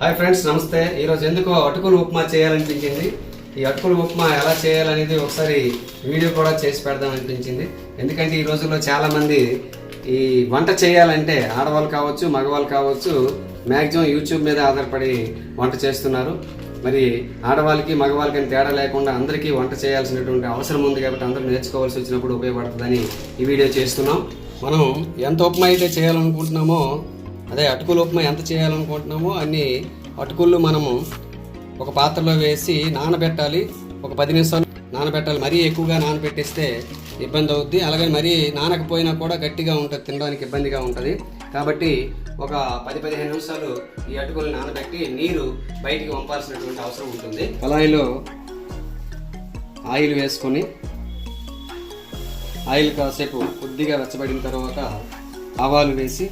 Hi friends నమస్తే. ఈరోజు ఎందుకో అటుకులు ఉప్మా చేయాలనిపించింది. ఈ అటుకులు ఉప్మా ఎలా చేయాలనేది ఒకసారి వీడియో కూడా చేసి పెడదాం అనిపించింది. ఎందుకంటే ఈ రోజుల్లో చాలామంది ఈ వంట చేయాలంటే ఆడవాళ్ళు కావచ్చు మగవాళ్ళు కావచ్చు మ్యాక్సిమం యూట్యూబ్ మీద ఆధారపడి వంట చేస్తున్నారు. మరి ఆడవాళ్ళకి మగవాళ్ళకి తేడా లేకుండా అందరికీ వంట చేయాల్సినటువంటి అవసరం ఉంది కాబట్టి అందరూ నేర్చుకోవాల్సి వచ్చినప్పుడు ఉపయోగపడుతుందని ఈ వీడియో చేస్తున్నాం. మనం ఎంత ఉప్మా అయితే చేయాలనుకుంటున్నామో అదే అటుకులు ఉప్మా ఎంత చేయాలనుకుంటున్నామో అన్ని అటుకులు మనము ఒక పాత్రలో వేసి నానబెట్టాలి. ఒక పది నిమిషాలు నానబెట్టాలి. మరీ ఎక్కువగా నానబెట్టేస్తే ఇబ్బంది అవుద్ది. అలాగే మరీ నానకపోయినా కూడా గట్టిగా ఉంటుంది. తినడానికి ఇబ్బందిగా ఉంటుంది. కాబట్టి ఒక పది పదిహేను నిమిషాలు ఈ అటుకులు నానబెట్టి నీరు బయటికి పంపాల్సినటువంటి అవసరం ఉంటుంది. కళాయిలో ఆయిల్ వేసుకొని ఆయిల్ కాసేపు కొద్దిగా వెచ్చబడిన తర్వాత ఆవాలు వేసి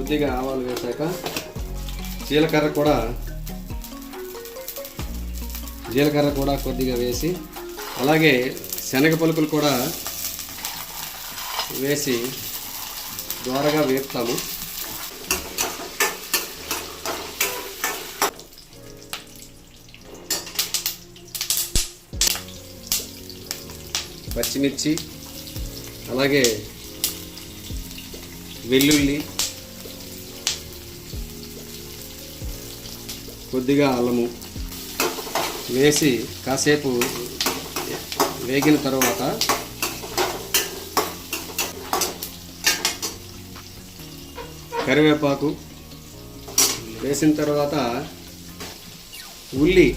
కొద్దిగా ఆవాలు వేశాక జీలకర్ర కూడా జీలకర్ర కూడా కొద్దిగా వేసి అలాగే శనగ పలుకులు కూడా వేసి దోరగా వేపుతాము. పచ్చిమిర్చి అలాగే వెల్లుల్లి కొద్దిగా అల్లము వేసి కాసేపు వేగిన తర్వాత కరివేపాకు వేసిన తర్వాత ఉల్లి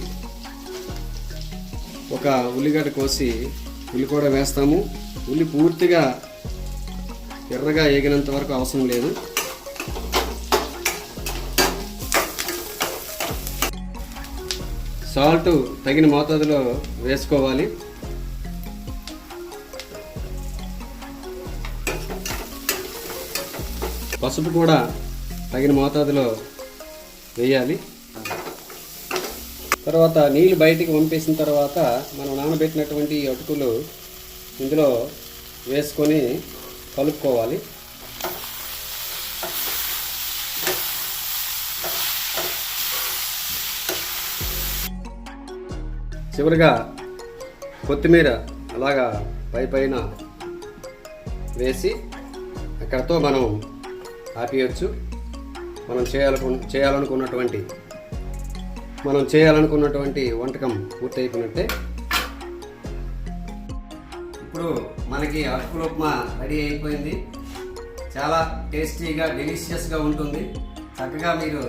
ఒక ఉల్లిగడ్డ కోసి ఉల్లి కూడా వేస్తాము. ఉల్లి పూర్తిగా ఎర్రగా ఏగినంత వరకు అవసరం లేదు. సాల్ట్ తగిన మోతాదులో వేసుకోవాలి. పసుపు కూడా తగిన మోతాదులో వేయాలి. తర్వాత నీళ్ళు బయటికి పంపేసిన తర్వాత మనం నానబెట్టినటువంటి అటుకులు ఇందులో వేసుకొని కలుపుకోవాలి. చివరిగా కొత్తిమీర అలాగా పై పైన వేసి అక్కడతో మనం ఆపేయచ్చు. మనం చేయాలను చేయాలనుకున్నటువంటి మనం చేయాలనుకున్నటువంటి వంటకం పూర్తయిపోయినట్టే. ఇప్పుడు మనకి అటుకుల ఉప్మా రెడీ అయిపోయింది. చాలా టేస్టీగా డెలిషియస్గా ఉంటుంది. చక్కగా మీరు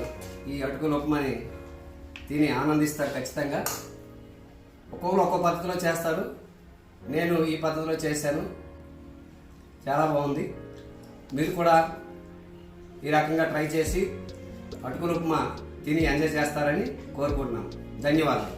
ఈ అటుకుల ఉప్మాని తిని ఆనందిస్తారు ఖచ్చితంగా. ఒక్కొక్కరు ఒక్కో పద్ధతిలో చేస్తారు. నేను ఈ పద్ధతిలో చేశాను. చాలా బాగుంది. మీరు కూడా ఈ రకంగా ట్రై చేసి అటుకులు ఉప్మా తిని ఎంజాయ్ చేస్తారని కోరుకుంటున్నాను ధన్యవాదాలు.